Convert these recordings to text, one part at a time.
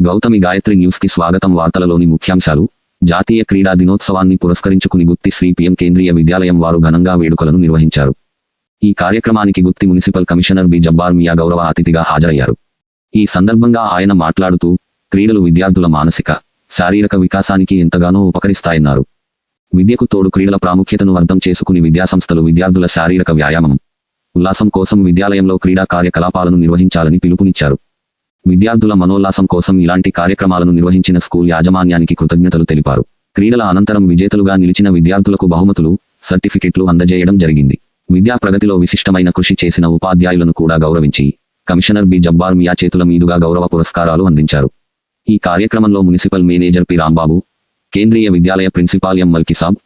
గౌతమి గాయత్రి న్యూస్కి స్వాగతం. వార్తలలోని ముఖ్యాంశాలు. జాతీయ క్రీడా దినోత్సవాన్ని పురస్కరించుకుని గుత్తి శ్రీ పిఎం కేంద్రీయ విద్యాలయం వారు ఘనంగా వేడుకలను నిర్వహించారు. ఈ కార్యక్రమానికి Gutti municipal commissioner B. Jabbar Miya గౌరవ అతిథిగా హాజరయ్యారు. ఈ సందర్భంగా ఆయన మాట్లాడుతూ క్రీడలు విద్యార్థుల మానసిక శారీరక వికాసానికి ఎంతగానో ఉపకరిస్తాయన్నారు. విద్యకు తోడు క్రీడల ప్రాముఖ్యతను అర్థం చేసుకుని విద్యాసంస్థలు విద్యార్థుల శారీరక వ్యాయామం ఉల్లాసం కోసం విద్యాలయంలో క్రీడా కార్యకలాపాలను నిర్వహించాలని పిలుపునిచ్చారు. విద్యార్థుల మనోల్లాసం కోసం ఇలాంటి కార్యక్రమాలను నిర్వహించిన స్కూల్ యాజమాన్యానికి కృతజ్ఞతలు తెలిపారు. క్రీడల అనంతరం విజేతలుగా నిలిచిన విద్యార్థులకు బహుమతులు సర్టిఫికెట్లు అందజేయడం జరిగింది. విద్యా ప్రగతిలో విశిష్టమైన కృషి చేసిన ఉపాధ్యాయులను కూడా గౌరవించి కమిషనర్ బి. జబ్బార్ మియా చేతుల మీదుగా గౌరవ పురస్కారాలు అందించారు. ఈ కార్యక్రమంలో municipal manager P. Rambabu Kendriya Vidyalaya principal ఎం. మల్కిసాబ్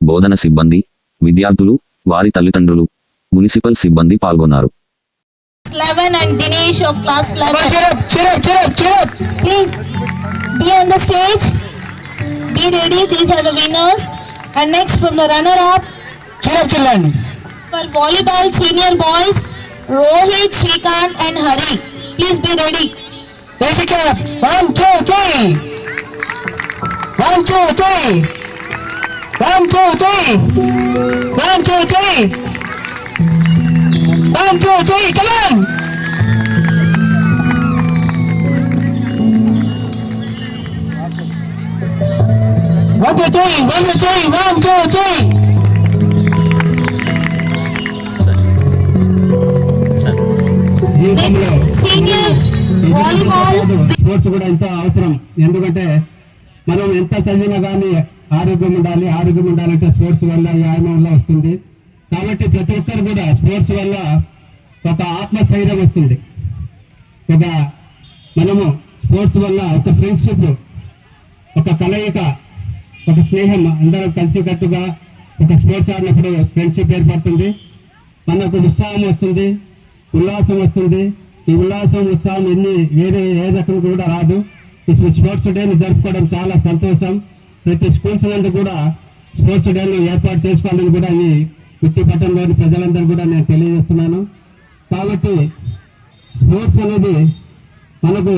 బోధన సిబ్బంది విద్యార్థులు వారి తల్లిదండ్రులు మున్సిపల్ సిబ్బంది పాల్గొన్నారు. 11 and Dinesh of class 11. Cheer up, cheer up, cheer up, cheer up. Please be on the stage. Be ready. These are the winners. And next from the runner-up Cheer up, children. for volleyball senior boys, Rohit, Shrikant and Hari. Please be ready. Take it up. One, two, three. One, two, three. One, two, three. One, two, three. One, two, three. Come on. One, two, three. One, two, three. One, two, three. Sports కూడా ఎంతో అవసరం ఎందుకంటే మనం ఎంత చదివినా కానీ ఆరోగ్యం ఉండాలి ఆరోగ్యం ఉండాలంటే స్పోర్ట్స్ వల్ల వ్యాయామం వల్ల వస్తుంది కాబట్టి ప్రతి ఒక్కరు కూడా స్పోర్ట్స్ వల్ల ఒక ఆత్మస్థైర్యం వస్తుంది. ఒక మనము స్పోర్ట్స్ వల్ల ఒక ఫ్రెండ్షిప్ ఒక కలయిక ఒక స్నేహం అందరం కలిసికట్టుగా ఒక స్పోర్ట్స్ ఆడినప్పుడు ఫ్రెండ్షిప్ ఏర్పడుతుంది. మనకు ఉత్సాహం వస్తుంది ఉల్లాసం వస్తుంది. ఈ ఉల్లాసం ఉత్సాహం ఎన్ని వేరే ఏ రకం కూడా రాదు. ఈ స్పోర్ట్స్ డేని జరుపుకోవడం చాలా సంతోషం. ప్రతి స్కూల్స్ నుండి కూడా స్పోర్ట్స్ డేను ఏర్పాటు చేసుకోవాలని కూడా ఈ గుత్తి ప్రజలందరూ కూడా నేను తెలియజేస్తున్నాను. కాబట్టి స్పోర్ట్స్ అనేది మనకు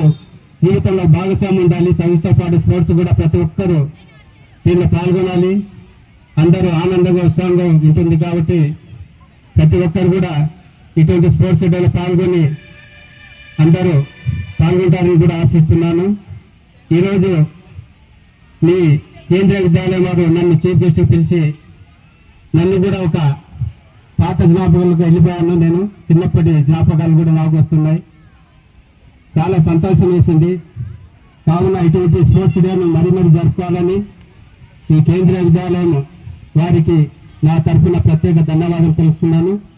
జీవితంలో భాగస్వామ్యం ఉండాలి. చదువుతో పాటు స్పోర్ట్స్ కూడా ప్రతి ఒక్కరూ దీనిలో పాల్గొనాలి. అందరూ ఆనందంగా ఉత్సాహంగా ఉంటుంది కాబట్టి ప్రతి ఒక్కరు కూడా ఇటువంటి స్పోర్ట్స్ డేలో పాల్గొని అందరూ పాల్గొంటారని కూడా ఆశిస్తున్నాను. ఈరోజు మీ కేంద్రీయ విద్యాలయం వారు నన్ను చీఫ్ గెస్ట్ పిలిచి నన్ను కూడా ఒక పాత జ్ఞాపకాలకు వెళ్ళిపోయాను నేను. చిన్నప్పటి జ్ఞాపకాలు కూడా నాకు వస్తున్నాయి. చాలా సంతోషం వేసింది. కావున ఇటువంటి స్పోర్ట్స్ డేను మరీ మరీ జరుపుకోవాలని ఈ కేంద్రీయ విద్యాలయం వారికి నా తరఫున ప్రత్యేక ధన్యవాదాలు తెలుపుతున్నాను.